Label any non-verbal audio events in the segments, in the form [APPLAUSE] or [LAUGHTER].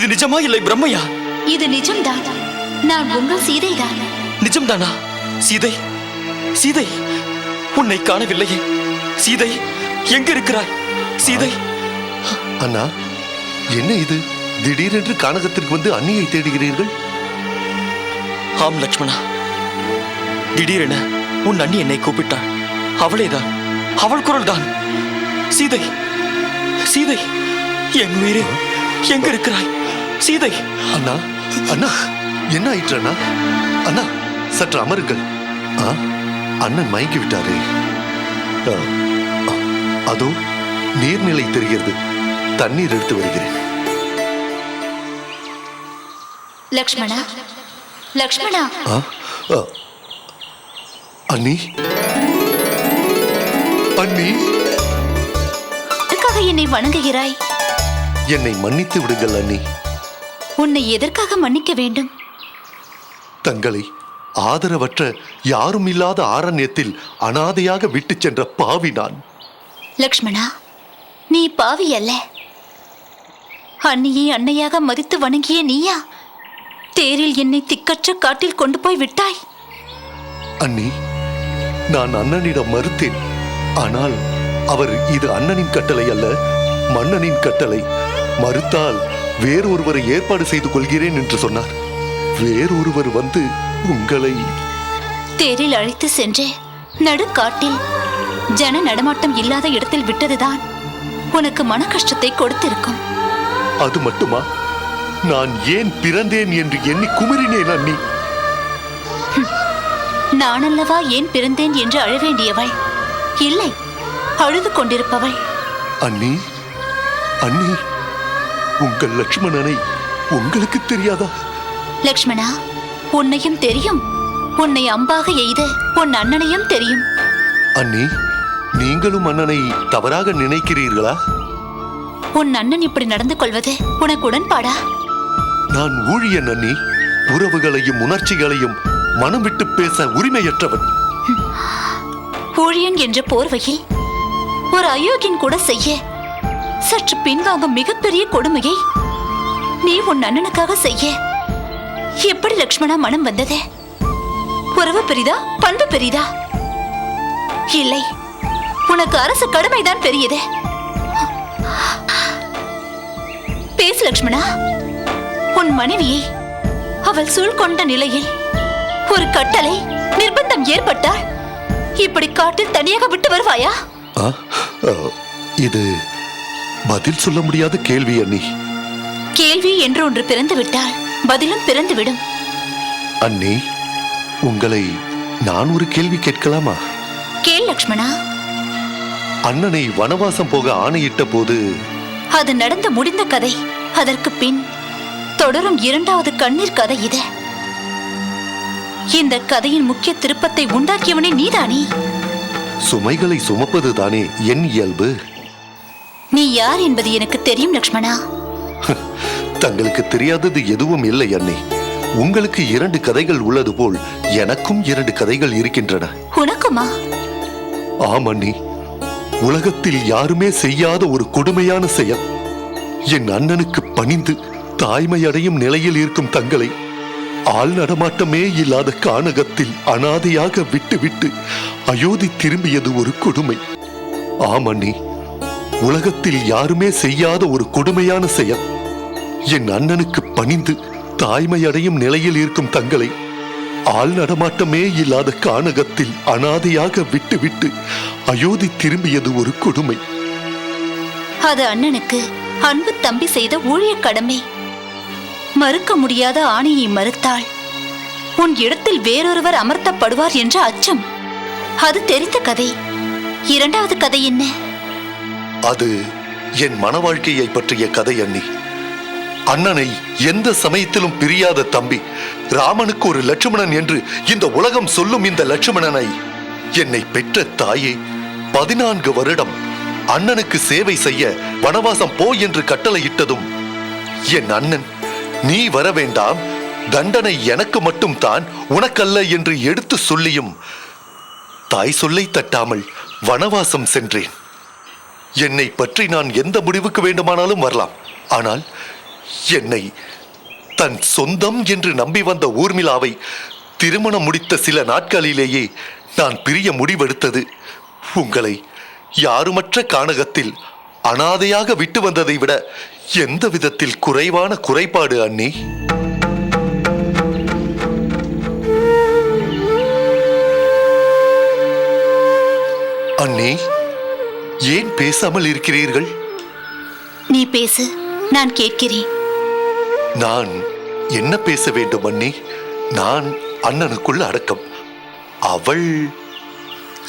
இது நிஜமா இல்லை பிரம்மையா? இது நிஜம்தான்? நான் உங்கள் சீதைதான்? நிஜம்தானா? சீதை சீதை உன்னை காணவில்லையே சீதை எங்க இருக்கிறாய்? சீதை. அண்ணா என்ன இது? திடீரென்று கானகத்திற்கு வந்து அண்ணியை தேடுகிறீர்கள்? ஆம் லக்ஷ்மணா. திடீரென உன் அண்ணி என்னை கூப்பிட்டாள். அவளேதான். அவள் குரல்தான். சீதை சீதை என் உயிரே எங்க இருக்கிறாய்? சீதை. அண்ணா அண்ணா என்ன ஆயிற்று அண்ணா? அண்ணா சற்று அமருங்கள். அண்ணன் மயங்கி விட்டாரே. அதோ நீர்நிலை தெரிகிறது. தண்ணீர் எடுத்து வருகிறேன். லக்ஷ்மணா லக்ஷ்மணா. அண்ணி. அண்ணி. என்னை வணங்குகிறாய்? என்னை மன்னித்து விடுங்கள் அண்ணி. உன்னை எதற்காக மன்னிக்க வேண்டும்? தங்களை ஆதரவற்ற யாரும் இல்லாத ஆரண்யத்தில் அனாதையாக விட்டுச் சென்ற பாவி நான். லக்ஷ்மணா நீ பாவி அல்ல. அன்னியை அன்னையாக மதித்து வணங்கிய நீயா? தேரில் என்னை திக்கற்ற காட்டில் கொண்டு போய் விட்டாய்? அண்ணி நான் அண்ணனிடம் மறுத்தேன். ஆனால் அவர் இது அண்ணனின் கட்டளை அல்ல மன்னனின் கட்டளை. மறுத்தால் வேறொருவரை ஏற்பாடு செய்து கொள்கிறேன் என்று சொன்னார். வேறொருவர் வந்து உங்களை தேரில் அழைத்து சென்று நடுக்காட்டில் ஜன நடமாட்டம் இல்லாத இடத்தில் விட்டதுதான் உனக்கு மன கஷ்டத்தை கொடுத்திருக்கும். அது மட்டுமா? நான் ஏன் பிறந்தேன் என்று எண்ணி குமரினேன் அண்ணி நானல்லவா ஏன் பிறந்தேன் என்று அழ வேண்டியவள் இல்லை அழுது கொண்டிருப்பவள். அண்ணி அண்ணி. உங்கள் லட்சுமணனை உங்களுக்கு தெரியாதா? லக்ஷ்மணா உன்னையும் தெரியும். உன்னை அம்பாக எய்த உன் அண்ணனையும் தெரியும். அண்ணி நீங்களும் அண்ணனை தவறாக நினைக்கிறீர்களா? உன் அண்ணன் இப்படி நடந்து கொள்வது உனக்கு உடன்பாடா? நான் ஊழியன் அண்ணி. உறவுகளையும் உணர்ச்சிகளையும் மனம் விட்டு பேச உரிமையற்றவன். ஊழியன் என்ற போர்வையில் ஒரு அயோக்கியன் கூட செய்ய சற்று பின்வாங்கும் மிகப்பெரிய கொடுமையை நீ உன் அண்ணனுக்காக செய்ய. எப்படி லக்ஷ்மணா மனம் வந்தது? உறவு பெரிதா? பண்பு பெரிதா? இல்லை. உனக்கு அரசு கடமைதான் பெரியது. பேசு லக்ஷ்மணா. உன் மனைவியை அவள் சூழ் கொண்ட நிலையில் ஒரு கட்டளை நிர்பந்தம் ஏற்பட்டால் இப்படி காட்டில் தனியாக விட்டு வருவாயா? இது பதில் சொல்ல முடியாத கேள்வி அண்ணி. கேள்வி என்று ஒன்று பிறந்து விட்டால் பதிலும் பிறந்து விடும் அண்ணி உங்களை நான் ஒரு கேள்வி கேட்கலாமா? கேள் லக்ஷ்மணா. அண்ணனை வனவாசம் போக ஆணையிட்ட போது அது நடந்து முடிந்த கதை. அதற்கு பின் தொடரும் இரண்டாவது கண்ணீர் கதை இது. இந்த கதையின் முக்கிய திருப்பத்தை உண்டாக்கியவனே நீதானே? சுமைகளை சுமப்பது தானே என் இயல்பு? நீ யார் என்பது எனக்கு தெரியும் லக்ஷ்மணா. தங்களுக்கு தெரியாதது எதுவும் இல்லை அண்ணி. உங்களுக்கு இரண்டு கதைகள் உள்ளது போல் எனக்கும் இரண்டு கதைகள் இருக்கின்றன. உனக்குமா? ஆம் அண்ணி. உலகத்தில் யாருமே செய்யாத ஒரு கொடுமையான செயல். என் அண்ணனுக்கு பணிந்து தாய்மை அடையும் நிலையில் இருக்கும் தங்களை ஆள் நடமாட்டமே இல்லாத கானகத்தில் அனாதையாக விட்டு விட்டு அயோத்தி திரும்பியது ஒரு கொடுமை. ஆம் அண்ணி. உலகத்தில் யாருமே செய்யாத ஒரு கொடுமையான செயல். என் அண்ணனுக்கு பணிந்து தாய்மையடையும் நிலையில் இருக்கும் தங்களை ஆள் நடமாட்டமே இல்லாத கானகத்தில் அனாதையாக விட்டு விட்டு அயோத்தி திரும்பியது ஒரு கொடுமை. அது அண்ணனுக்கு அன்பு தம்பி செய்த ஊழிய கடமை. மறுக்க முடியாத ஆணையை மறுத்தாள். உன் இடத்தில் வேறொருவர் அமர்த்தப்படுவார் என்ற அச்சம். அது தெரிந்த கதை. இரண்டாவது கதை என்ன? அது என் மன வாழ்க்கையை பற்றிய கதை அண்ணி. அண்ணனை எந்த சமயத்திலும் பிரியாத தம்பி ராமனுக்கு ஒரு லட்சுமணன் என்று இந்த உலகம் சொல்லும் இந்த லட்சுமணனை என்னை பெற்ற தாயே பதினான்கு வருடம் அண்ணனுக்கு சேவை செய்ய வனவாசம் போ என்று கட்டளையிட்டதும் என் அண்ணன் நீ வர வேண்டாம் தண்டனை எனக்கு மட்டும் தான் உனக்கல்ல என்று எடுத்து சொல்லியும் தாய் சொல்லை தட்டாமல் வனவாசம் சென்றேன். என்னை பற்றி நான் எந்த முடிவுக்கு வேண்டுமானாலும் வரலாம். ஆனால் என்னை தன் சொந்தம் என்று நம்பி வந்த ஊர்மிளாவை திருமணம் முடித்த சில நாட்களிலேயே நான் பிரிய முடிவெடுத்தது. உங்களை யாருமற்ற கானகத்தில் அனாதையாக விட்டு வந்ததை விட எந்த விதத்தில் குறைவான குறைபாடு அண்ணி? அண்ணி? ஏன் பேசாமல் இருக்கிறீர்கள்? நீ பேசு நான் கேட்கிறேன். நான் என்ன பேச வேண்டும் அண்ணி? நான் அண்ணனுக்குள் அடக்கம். அவள்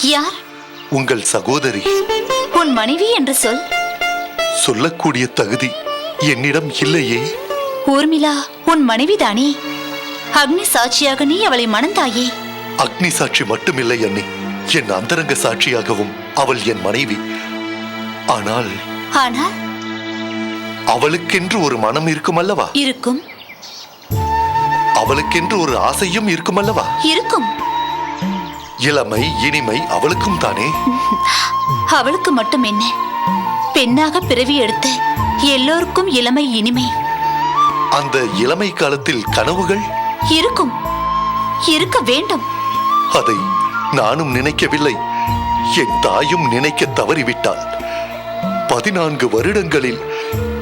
யார்? உங்கள் சகோதரி. உன் மனைவி என்று சொல். சொல்லக்கூடிய தகுதி என்னிடம் இல்லையே. ஊர்மிளா உன் மனைவிதானே? அக்னி சாட்சியாக நீ அவளை மணந்தாயே? அக்னி சாட்சி மட்டுமில்லை அண்ணி. என் அந்தரங்க சாட்சியாகவும் அவள் என் மனைவி. ஆனால் ஆனால் அவளுக்கென்று ஒரு மனம் இருக்குமல்லவா? இருக்கும். அவளுக்கென்று ஒரு ஆசையும் இருக்குமல்லவா? இருக்கும். இளமை இனிமை அவளுக்கும் தானே? அவளுக்கு மட்டும் என்ன? பெண்ணாக பிறவி எடுத்து எல்லோருக்கும் இளமை இனிமை. அந்த இளமை காலத்தில் கனவுகள்? இருக்கும். இருக்க வேண்டும். அதை நானும் நினைக்கவில்லை. என் தாயும் நினைக்க தவறிவிட்டாள். பதினான்கு வருடங்களில்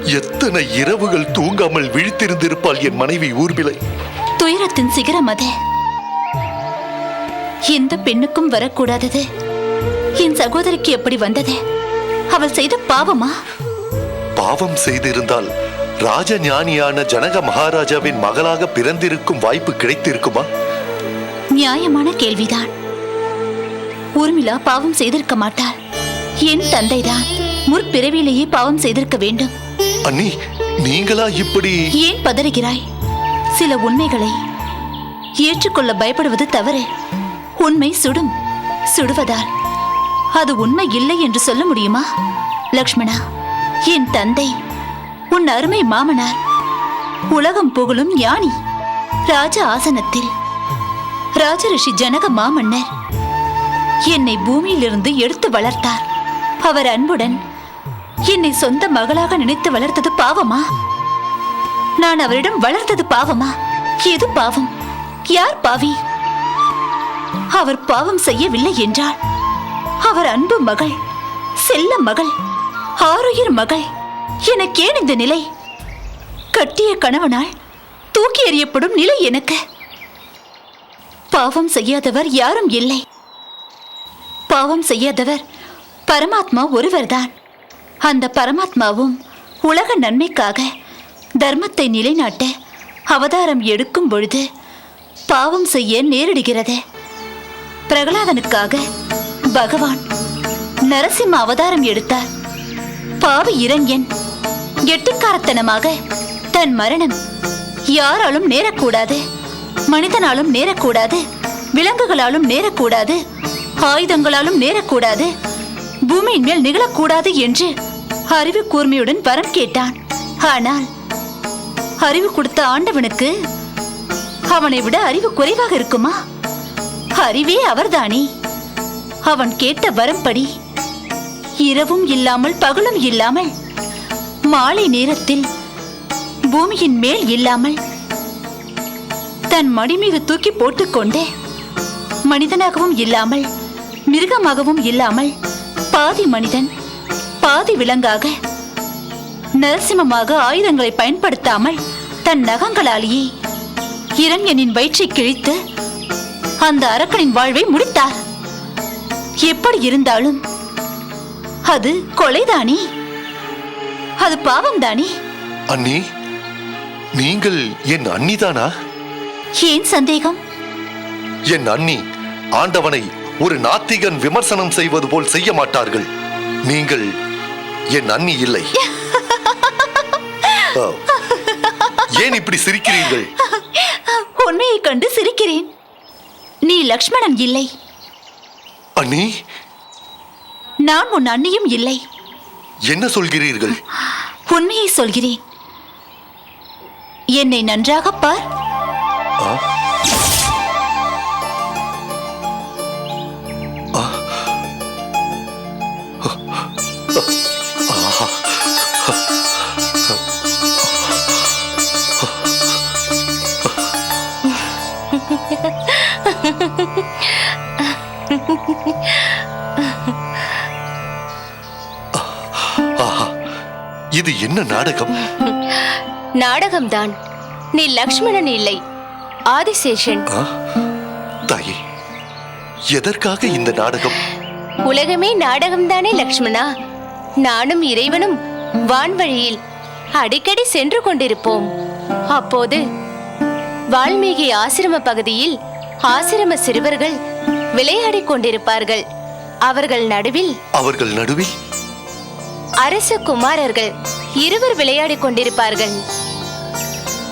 எத்தனை இரவுகள் தூங்காமல் விழித்திருந்திருப்பாள் என் மனைவி ஊர்பிலை துயரத்தின் சிகரம் அது. எந்த பெண்ணுக்கும் வரக்கூடாதது. என் சகோதரிக்கு எப்படி வந்தது? அவள் செய்த பாவமா? பாவம் செய்திருந்தால் ராஜ ஞானியான ஜனக மகாராஜாவின் மகளாக பிறந்திருக்கும் வாய்ப்பு கிடைத்திருக்குமா? நியாயமான கேள்விதான். ஊர்மிளா பாவம் செய்திருக்க மாட்டாள். என் தந்தைதான். முற்பிறவிலேயே பாவம் செய்திருக்க வேண்டும். அண்ணி நீங்களா இப்படி? ஏன் பதறுகிறாய்? சில உண்மைகளை ஏற்றுக்கொள்ள பயப்படுவது தவறு. உண்மை சுடும் சுடுவதால். அது உண்மை இல்லை என்று சொல்ல முடியுமா? லக்ஷ்மணா என் தந்தை உன் அருமை மாமனார் உலகம் புகழும் ஞானி ராஜ ஆசனத்தில். ராஜரிஷி ஜனக மாமன்னர் என்னை பூமியிலிருந்து எடுத்து வளர்த்தார். அவர் அன்புடன் என்னை சொந்த மகளாக நினைத்து வளர்த்தது பாவமா? நான் அவரிடம் வளர்த்தது பாவமா? எது பாவம்? யார் பாவி? அவர் பாவம் செய்யவில்லை என்றால் அவர் அன்பு மகள் செல்ல மகள் ஆருயிர் மகள் எனக்கேன் இந்த நிலை? கட்டிய கணவனால் தூக்கி எறியப்படும் நிலை எனக்கு. பாவம் செய்யாதவர் யாரும் இல்லை. பாவம் செய்யாதவர் பரமாத்மா ஒருவர்தான். அந்த பரமாத்மாவும் உலக நன்மைக்காக தர்மத்தை நிலைநாட்ட அவதாரம் எடுக்கும் பொழுது பாவம் செய்ய நேரிடுகிறது. பிரகலாதனுக்காக பகவான் நரசிம்ம அவதாரம் எடுத்தார். பாவி இளைஞன் எட்டுக்காரத்தனமாக தன் மரணம் யாராலும் நேரக்கூடாது மனிதனாலும் நேரக்கூடாது விலங்குகளாலும் நேரக்கூடாது ஆயுதங்களாலும் நேரக்கூடாது பூமியின் மேல் நிகழக்கூடாது என்று அறிவு கூர்மையுடன் வரம் கேட்டான். ஆனால் அறிவு கொடுத்த ஆண்டவனுக்கு அவனை விட அறிவு குறைவாக இருக்குமா? அறிவே அவர்தானே. அவன் கேட்ட வரம்படி இரவும் இல்லாமல் பகலும் இல்லாமல் மாலை நேரத்தில் பூமியின் மேல் இல்லாமல் தன் மடிமீது தூக்கி போட்டுக்கொண்டே மனிதனாகவும் இல்லாமல் மிருகமாகவும் இல்லாமல் பாதி மனிதன் பாதி விலங்காக நரசிம்மமாக ஆயுதங்களை பயன்படுத்தாமல் தன் நகங்களாலேயே இரண்யனின் வயிற்றை கிழித்து அந்த அரக்கனின் வாழ்வை முடித்தார். எப்படி இருந்தாலும் அது கொலைதானே? அது பாவம்தானே? அண்ணி நீங்கள் என் அண்ணிதானா? ஏன் சந்தேகம்? என் அண்ணி ஆண்டவனை ஒரு நாத்திகன் விமர்சனம் செய்வது போல் செய்ய மாட்டார்கள். நீங்கள் என் அண்ணி இல்லை. [LAUGHS] ஏன் இப்படி சிரிக்கிறீர்கள்? உண்மையை கண்டு சிரிக்கிறேன். நீ லக்ஷ்மணன் இல்லை. அண்ணி? நான் உன் அண்ணியும் இல்லை. என்ன சொல்கிறீர்கள்? உண்மையை சொல்கிறேன். என்னை நன்றாக பார். இது என்ன நாடகம்? நாடகம்தான். நீ லக்ஷ்மணன் இல்லை. ஆதிசேஷன்? தாயே எதற்காக இந்த நாடகம்? உலகமே நாடகம்தானே லக்ஷ்மணா? நானும் இறைவனும் வான்வழியில் அடிக்கடி சென்று கொண்டிருப்போம். அப்போது வால்மீகி ஆசிரம பகுதியில் ஆசிரம சிறுவர்கள் விளையாடிக் கொண்டிருப்பார்கள். அவர்கள் நடுவில் அவர்கள் நடுவில்? அரச குமாரர்கள் இருவர் விளையாடிக் கொண்டிருப்பார்கள்.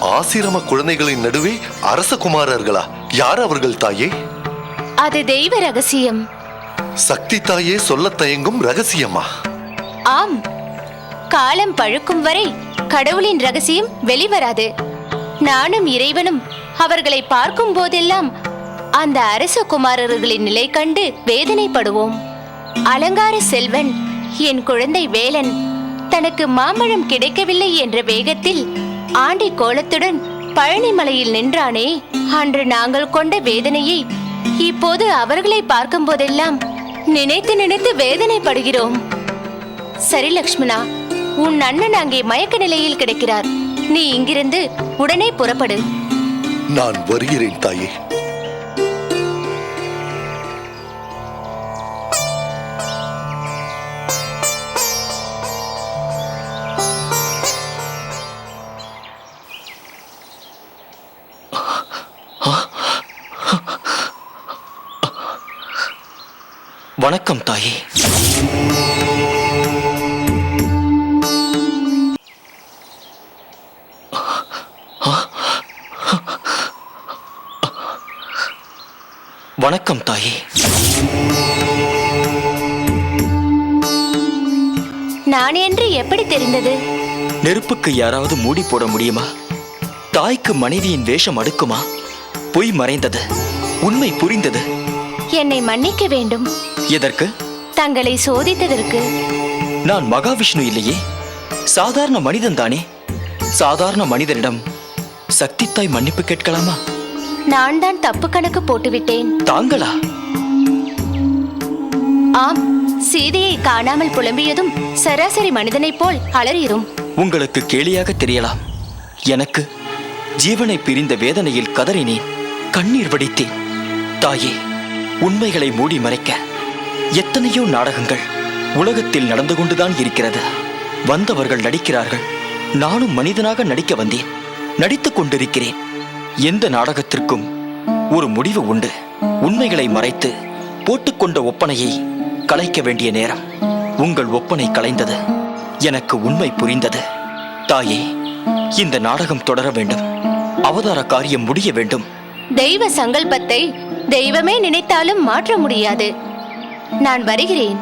ஆசிரம குழந்தைகளின் நடுவே அரச குமாரர்களா? யார் அவர்கள் தாயே? அது தெய்வ ரகசியம். சக்தி தாயே சொல்லத் தயங்கும் ரகசியமா? ஆம். காலம் பழுக்கும் வரை கடவுளின் ரகசியம் வெளிவராது. நானும் இறைவனும் அவர்களை பார்க்கும் போதெல்லாம் அந்த அரச குமாரர்களின் நிலை கண்டு வேதனைப்படுவோம். அலங்கார செல்வன் என் குழந்தை வேலன் தனக்கு மாம்பழம் கிடைக்கவில்லை என்ற வேகத்தில் ஆண்டி கோலத்துடன் பழனிமலையில் நின்றானே. அன்று நாங்கள் கொண்ட வேதனையை இப்போது அவர்களை பார்க்கும் போதெல்லாம் நினைத்து நினைத்து வேதனைப்படுகிறோம். சரி லக்ஷ்மணா உன் அண்ணன் அங்கே மயக்க நிலையில் கிடைக்கிறார். நீ இங்கிருந்து உடனே புறப்படு. நான் வருகிறேன் தாயே. வணக்கம் தாயே. வணக்கம் தாயே. நான் என்று எப்படி தெரிந்தது? நெருப்புக்கு யாராவது மூடி போட முடியுமா? தாய்க்கு மனைவியின் வேஷம் அடுக்குமா? பொய் மறைந்தது. உண்மை புரிந்தது. என்னை மன்னிக்க வேண்டும். எதற்கு? தங்களை சோதித்ததற்கு. நான் மகாவிஷ்ணு இல்லையே. சாதாரண மனிதன் தானே. சாதாரண மனிதனிடம் சக்தி தாய் மன்னிப்பு கேட்கலாமா? நான் தான் தப்பு கணக்கு போட்டுவிட்டேன். தாங்களா? ஆம் சீதையை காணாமல் புலம்பியதும் சராசரி மனிதனைப் போல் அலறிரும். உங்களுக்கு கேலியாக தெரியலாம். எனக்கு ஜீவனை பிரிந்த வேதனையில் கதறினேன். கண்ணீர் வடித்தேன். தாயே உண்மைகளை மூடி மறைக்க எத்தனையோ நாடகங்கள் உலகத்தில் நடந்து கொண்டுதான் இருக்கிறது. வந்தவர்கள் நடிக்கிறார்கள். நானும் மனிதனாக நடிக்க வந்தேன். நடித்துக் கொண்டிருக்கிறேன். எந்த நாடகத்திற்கும் ஒரு முடிவு உண்டு. உண்மைகளை மறைத்து போட்டுக்கொண்ட ஒப்பனையை கலைக்க வேண்டிய நேரம். உங்கள் ஒப்பனை கலைந்தது. எனக்கு உண்மை புரிந்தது. தாயே இந்த நாடகம் தொடர வேண்டும். அவதார காரியம் முடிய வேண்டும். தெய்வ சங்கல்பத்தை தெய்வமே நினைத்தாலும் மாற்ற முடியாது. நான் வருகிறேன்.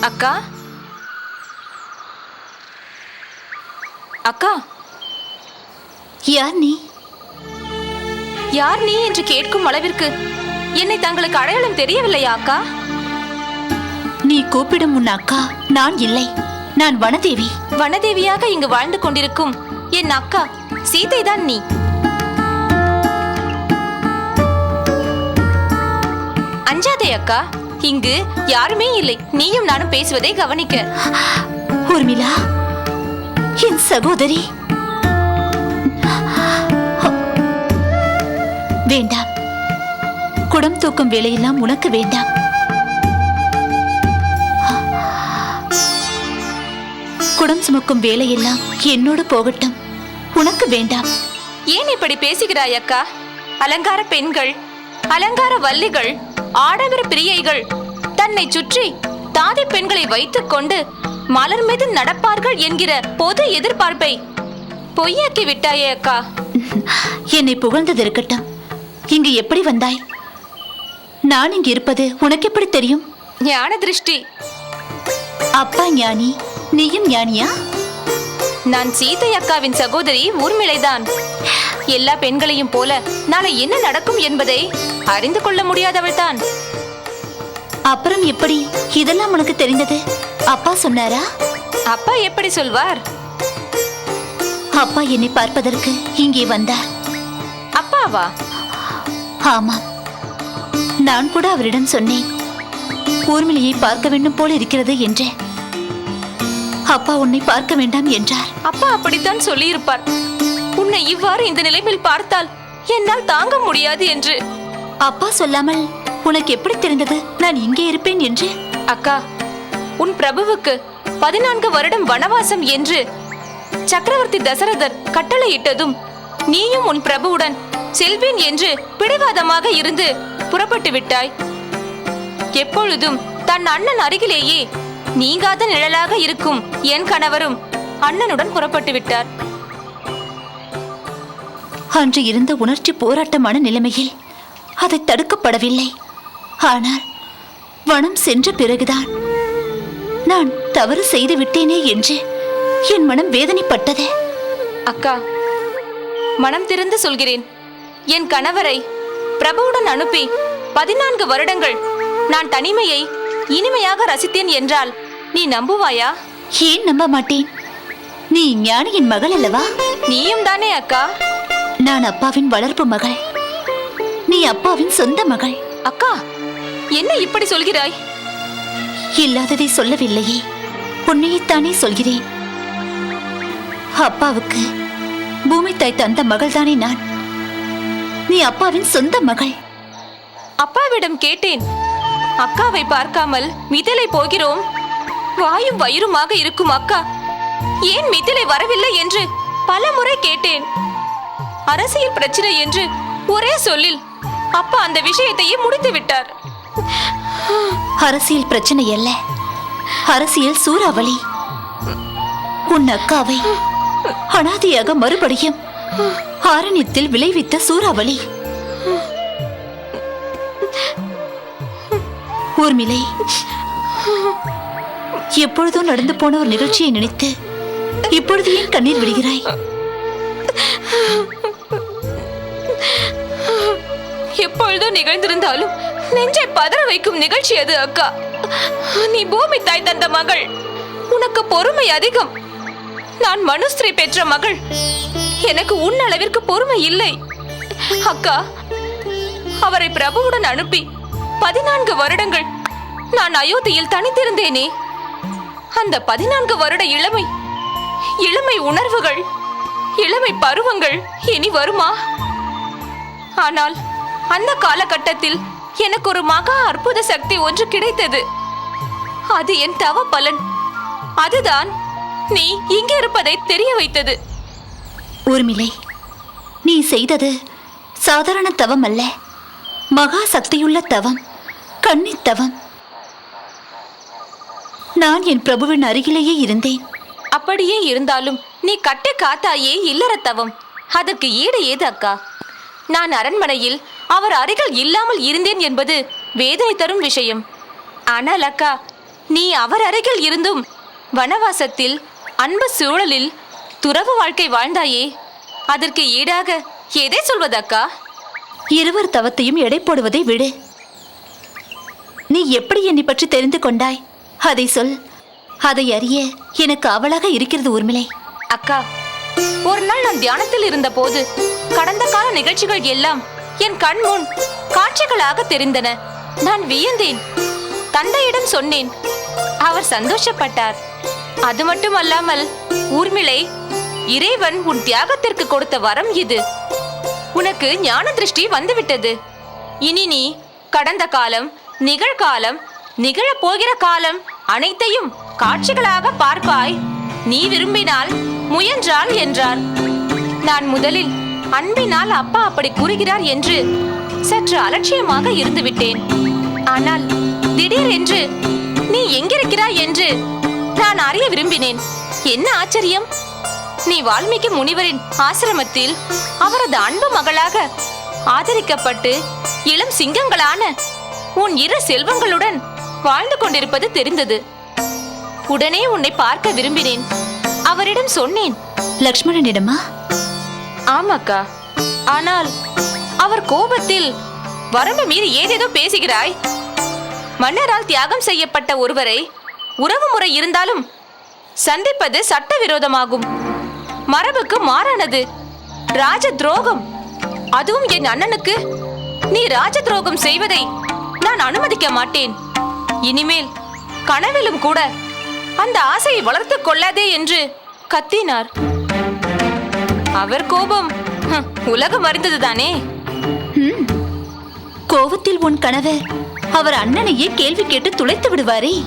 அக்கா? அக்கா. யார் நீ? யார் நீ என்று கேட்கும் அளவிற்கு என்னை தங்களுக்கு அடையாளம் தெரியவில்லையா அக்கா? நீ கூப்பிடும் உன் அக்கா நான் இல்லை. நான் வனதேவி. வனதேவியாக இங்கு வாழ்ந்து கொண்டிருக்கும் என் அக்கா சீதை தான் நீ. அஞ்சாதே அக்கா. இங்கு யாருமே இல்லை. நீயும் நானும் பேசுவதை கவனிக்க. ஊர்மிளா என் சகோதரி. வேண்டாம். குடம் தூக்கும் வேலையெல்லாம் உனக்கு வேண்டாம். குடம் சுமக்கும் வேலையெல்லாம் என்னோடு போகட்டும். உனக்கு வேண்டாம். ஏன் இப்படி பேசுகிறாய் அக்கா? அலங்கார பெண்கள் அலங்கார வல்லிகள் ஆடவர பிரியைகள் தன்னை சுற்றி தாதி பெண்களை வைத்துக்கொண்டு மலர் மீது நடப்பார்கள் என்கிற பொது எதிர்பார்ப்பை பொய்யாக்கி விட்டாயே அக்கா. என்னை புகழ்ந்தது இருக்கட்டும். இங்கு எப்படி வந்தாய்? நான் இங்கு இருப்பது உனக்கு எப்படி தெரியும்? ஞான திருஷ்டி. அப்பா ஞானி நீயும் ஞானியா? நான் சீதை அக்காவின் சகோதரி ஊர்மிளைதான். எல்லா பெண்களையும் போல நாளை என்ன நடக்கும் என்பதை அறிந்து கொள்ள முடியாதவள் தான் அப்புறம் எப்படி இதெல்லாம் உனக்கு தெரிந்தது? அப்பா சொன்னாரா? அப்பா எப்படி சொல்வார்? அப்பா என்னை பார்ப்பதற்கு இங்கே வந்தார். அப்பாவா? ஆமாம். நான் கூட அவரிடம் சொன்னேன். ஊர்மிளையை பார்க்க வேண்டும் போல இருக்கிறது என்றேன் அப்பா உன்னை பார்க்க வேண்டாம் என்றார். அப்பா அப்படித்தான் சொல்லியிருப்பார். உன்னை இவ்வாறு இந்த நிலைமையில் பார்த்தால் என்னால் தாங்க முடியாது என்று. அப்பா சொல்லாமல் உனக்கு எப்படி தெரிந்தது? நான் இங்கே இருப்பேன் என்று. அக்கா உன் பிரபுவுக்கு பதினான்கு வருடம் வனவாசம் என்று சக்கரவர்த்தி தசரதர் கட்டளையிட்டதும் நீயும் உன் பிரபுவுடன் செல்வேன் என்று பிடிவாதமாக இருந்து புறப்பட்டு விட்டாய். எப்பொழுதும் தன் அண்ணன் அருகிலேயே நீங்காத நிழலாக இருக்கும் என் கணவரும் அண்ணனுடன் புறப்பட்டு விட்டார். அன்று இருந்த உணர்ச்சி போராட்டமான நிலைமையில் அதை தடுக்கப்படவில்லை. ஆனால் வனம் சென்ற பிறகுதான் நான் தவறு செய்து விட்டேனே என்று என் மனம் வேதனைப்பட்டது. அக்கா மனம் திறந்து சொல்கிறேன். என் கணவரை பிரபுவுடன் அனுப்பி பதினான்கு வருடங்கள் நான் தனிமையை இனிமையாக ரசித்தேன் என்றால் நீ நம்புவாயா? ஏன் நம்ப மாட்டேன்? நீ ஞானியின் மகள் அல்லவா? நீயும் தானே அக்கா. நான் அப்பாவின் வளர்ப்பு மகள். நீ அப்பாவின் சொந்த மகள். அக்கா என்ன இப்படி சொல்கிறாய்? இல்லாததை சொல்லவில்லையே உண்மையைத்தானே சொல்கிறேன். அப்பாவுக்கு பூமி தாய் தந்த மகள்தானே நான். நீ அப்பாவின் சொந்த மகள். அப்பாவிடம் கேட்டேன். அக்காவை பார்க்காமல் மிதிலை போகிறோம். வாயும் வயிறுமாக இருக்கும் அக்கா. ஏன் மிதிலை வரவில்லை என்று பல முறை கேட்டேன். அரசியல் பிரச்சனை என்று ஒரே சொல்லில் அப்பா அந்த விஷயத்தையே முடித்து விட்டார் அரசியல் பிரச்சனை அல்ல. அரசியல் சூறாவளி. உன் அக்காவை அனாதியாக மறுபடியும் ஆரண்யத்தில் விளைவித்த சூறாவளி. ஊர்மிளை எப்பொழுதோ நடந்து போன ஒரு நிகழ்ச்சியை நினைத்து இப்பொழுது ஏன் கண்ணீர் விடுகிறாய்? எப்பொழுதோ நிகழ்ந்திருந்தாலும் நெஞ்சை பதற வைக்கும் நிகழ்ச்சி அது அக்கா. நீ பூமி தாய் தந்த மகள். உனக்கு பொறுமை அதிகம். நான் மனுஸ்திரி பெற்ற மகள். எனக்கு உன் அளவிற்கு பொறுமை இல்லை. அக்கா அவரை பிரபுவுடன் அனுப்பி பதினான்கு வருடங்கள் நான் அயோத்தியில் தனித்திருந்தேனே. அந்த பதினான்கு வருட இளமை இளமை உணர்வுகள் இளமை பருவங்கள் இனி வருமா? ஆனால் அந்த காலகட்டத்தில் எனக்கு ஒரு மகா அற்புத சக்தி ஒன்று கிடைத்தது. அது என் தவ பலன். அதுதான் நீ இங்கே இருப்பதை தெரிய வைத்தது. ஊர்மிளை நீ செய்தது சாதாரண தவம் அல்ல. மகா சக்தியுள்ள தவம் கன்னித் தவம். நான் என் பிரபுவின் அருகிலேயே இருந்தேன். அப்படியே இருந்தாலும் நீ கட்டை காத்தாயே இல்லற தவம். அதற்கு ஈடு ஏது அக்கா? நான் அரண்மனையில் அவர் அருகில் இல்லாமல் இருந்தேன் என்பது வேதனை தரும் விஷயம். ஆனால் அக்கா நீ அவர் அருகில் இருந்தும் வனவாசத்தில் அன்பு சூழலில் துறவு வாழ்க்கை வாழ்ந்தாயே. அதற்கு ஈடாக எதை சொல்வது அக்கா? இருவர் தவத்தையும் எடை போடுவதை விடு. நீ எப்படி என்னை பற்றி தெரிந்து கொண்டாய்? அதை சொல். அதை அறிய எனக்கு அவளாக இருக்கிறது ஊர்மிளை. அக்கா ஒரு நாள் நான் தியானத்தில் இருந்தபோது கடந்த கால நிகழ்ச்சிகள் எல்லாம் என் கண் முன் காட்சிகளாக தெரிந்தன. நான் வியந்தேன். தந்தையிடம் சொன்னேன் அவர் சந்தோஷப்பட்டார். அது மட்டுமல்லாமல் ஊர்மிளை இறைவன் உன் தியாகத்திற்கு கொடுத்த வரம் இது. உனக்கு ஞான திருஷ்டி வந்துவிட்டது. இனி நீ கடந்த காலம் நிகழ்காலம் நிகழப் போகிற காலம் அனைத்தையும் காட்சிகளாக பார்ப்பாய். நீ விரும்பினால் முயன்றால் என்றார். நான் முதலில் அன்பினால் அப்பா அப்படி கூறுகிறார் என்று சற்று அலட்சியமாக இருந்துவிட்டேன். ஆனால் ஆனால் திடீரென்று நீ எங்கிருக்கிறாய்? என்று நான் அறிய விரும்பினேன். என்ன ஆச்சரியம்? நீ வால்மீகி முனிவரின் ஆசிரமத்தில் அவரது அன்பு மகளாக ஆதரிக்கப்பட்டு இளம் சிங்கங்களான உன் இரு செல்வங்களுடன் வாழ்ந்து கொண்டிருப்பது தெரிந்தது. உடனே உன்னை பார்க்க விரும்பினேன். அவரிடம் சொன்னேன். லக்ஷ்மணனிடமா? ஆமாக்கா. ஆனால் அவர் கோபத்தில் வரம்பு மீறி ஏதேதோ பேசுகிறாய். மன்னரால் தியாகம் செய்யப்பட்ட ஒருவரை உறவு முறை இருந்தாலும் சந்திப்பது சட்டவிரோதமாகும். மரபுக்கு மாறானது. ராஜ துரோகம். அதுவும் என் அண்ணனுக்கு. நீ ராஜ துரோகம் செய்வதை நான் அனுமதிக்க மாட்டேன். இனிமேல் கனவிலும் கூட அந்த ஆசையை வளர்த்துக் கொள்ளாதே என்று கத்தினார். அவர் கோபம். ஹம், உலகம் அறிந்ததுதானே? கோபத்தில் உன் கணவர் அவர் அண்ணனையே கேள்வி கேட்டு துளைத்து விடுவாரே?